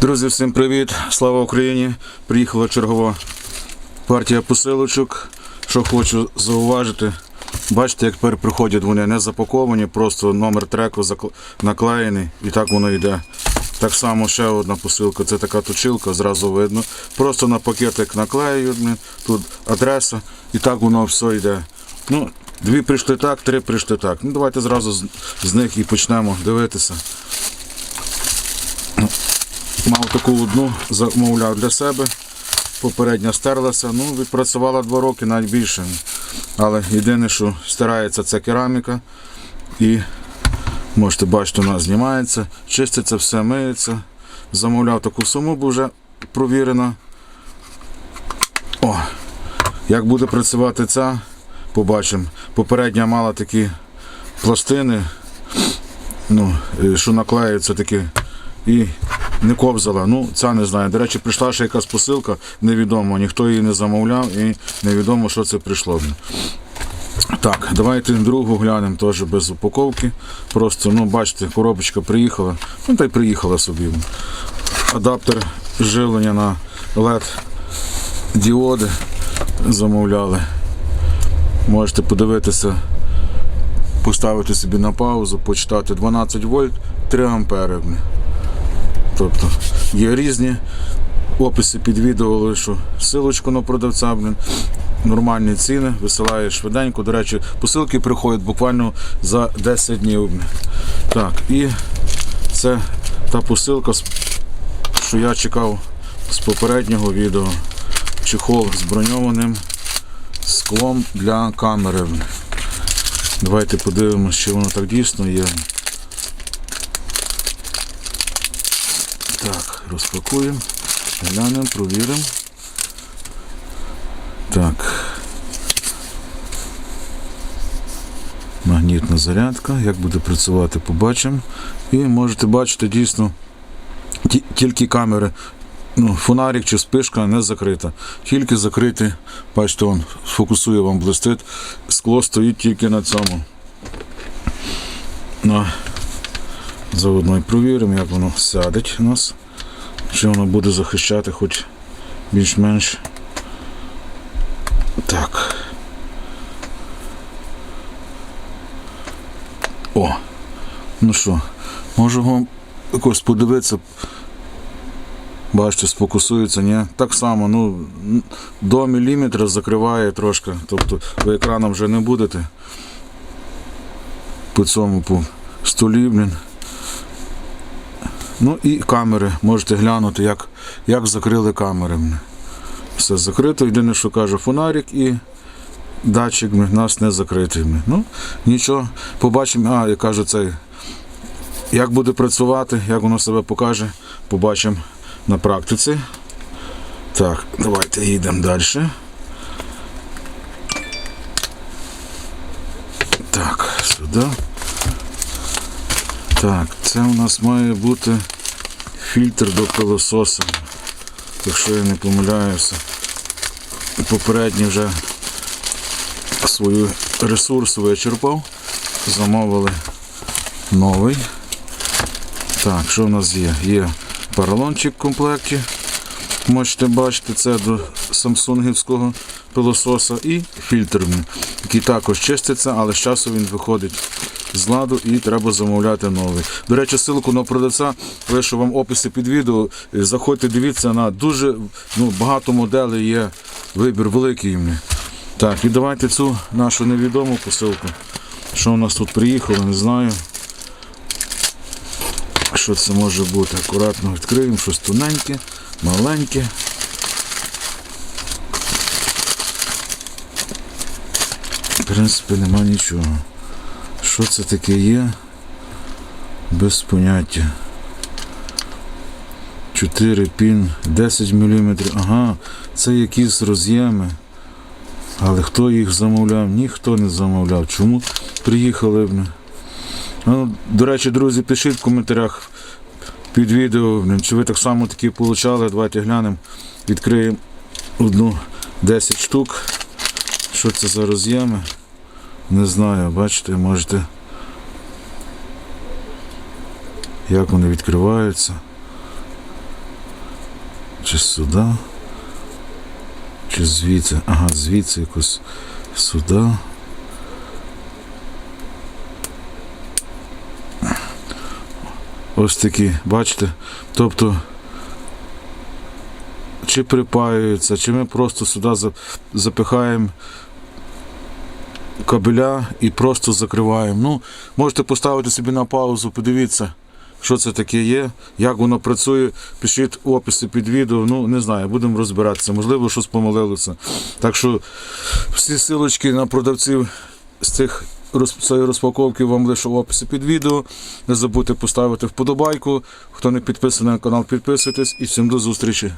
Друзі, всім привіт! Слава Україні! Приїхала чергова партія посилочок. Що хочу зауважити, бачите, як тепер приходять вони не запаковані, просто номер треку наклеєний і так воно йде. Так само ще одна посилка, це така точилка, зразу видно. Просто на пакетик наклеюють, тут адреса, і так воно все йде. Ну, дві прийшли так, три прийшли так. Ну, давайте зразу з них і почнемо дивитися. Мав таку одну, замовляв для себе. Попередня стерлася, ну, відпрацювала два роки, навіть більше. Але єдине, що стирається, це кераміка. І можете бачити, вона знімається, чиститься, все миється. Замовляв таку суму, бо вже провірена. О, як буде працювати ця, побачимо. Попередня мала такі пластини, ну, е, що наклеюються такі. І не ковзала. Ну, ця не знаю. До речі, прийшла ще якась посилка, невідомо, ніхто її не замовляв і невідомо, що це прийшло. Так, давайте другу глянемо теж без упаковки. Просто, ну, бачите, коробочка приїхала. Ну та й приїхала собі. Адаптер живлення на LED діоди замовляли. Можете подивитися, поставити собі на паузу, почитати 12 вольт, 3 ампери. Тобто є різні описи під відео лишу силочку на продавця, блін. Нормальні ціни, висилає швиденько. До речі, посилки приходять буквально за 10 днів. Так, і це та посилка, що я чекав з попереднього відео. Чехол з броньованим склом для камери. Давайте подивимося, чи воно так дійсно є. Так, розпакуємо, глянемо, провіримо. Так. Магнітна зарядка. Як буде працювати, побачимо. І можете бачити дійсно ті- тільки камери. Ну, фонарик чи спишка не закрита. Тільки закриті, бачите, он фокусує вам блистить. Скло стоїть тільки на цьому. Ну, заодно і провіримо, як воно сядеть у нас. Чи воно буде захищати хоч більш-менш. Так. О! Ну що, можу вам якось подивитися. Бачите, сфокусується, ні? Так само, ну, до міліметра закриває трошки. Тобто ви екраном вже не будете по цьому по столі. Ну і камери. Можете глянути, як, як закрили камери. Все закрито. Єдине, що каже фонарик і датчик у нас не закритий. Ну, нічого, побачимо. А, я кажу, цей. Як буде працювати, як воно себе покаже, побачимо на практиці. Так, давайте їдемо далі. Так, сюди. Так, це у нас має бути фільтр до пилососа. Якщо я не помиляюся. Попередній вже свою ресурс вичерпав. Замовили новий. Так, що в нас є? Є поролончик в комплекті. Можете бачити, це до самсунгівського пилососа і фільтр, який також чиститься, але з часу він виходить з ладу і треба замовляти новий. До речі, ссылку на продавця лишу вам описи під відео. Заходьте, дивіться на дуже ну, багато моделей є. Вибір великий. мені. Так, і давайте цю нашу невідому посилку. Що у нас тут приїхало, не знаю. Що це може бути? Акуратно відкриємо, щось тоненьке, маленьке. В принципі, нема нічого. Що це таке є? Без поняття. 4 пін, 10 мм. Ага, це якісь роз'єми. Але хто їх замовляв? Ніхто не замовляв. Чому приїхали? б? Ну, до речі, друзі, пишіть в коментарях під відео, чи ви так само такі получали. Давайте глянемо. Відкриємо одну 10 штук. Що це за роз'єми? Не знаю, бачите, можете. Як вони відкриваються. Чи сюди? Чи звідси? Ага, звідси якось сюди. Ось такі, бачите? Тобто, чи припаюються, чи ми просто сюди запихаємо кабеля і просто закриваємо. Ну, можете поставити собі на паузу, подивіться, що це таке є, як воно працює. Пишіть в описі під відео. Ну, не знаю, будемо розбиратися. Можливо, щось помилилося. Так що всі силочки на продавців з цих цієї розпаковки вам лишу в описі під відео. Не забудьте поставити вподобайку. Хто не підписаний на канал, підписуйтесь і всім до зустрічі.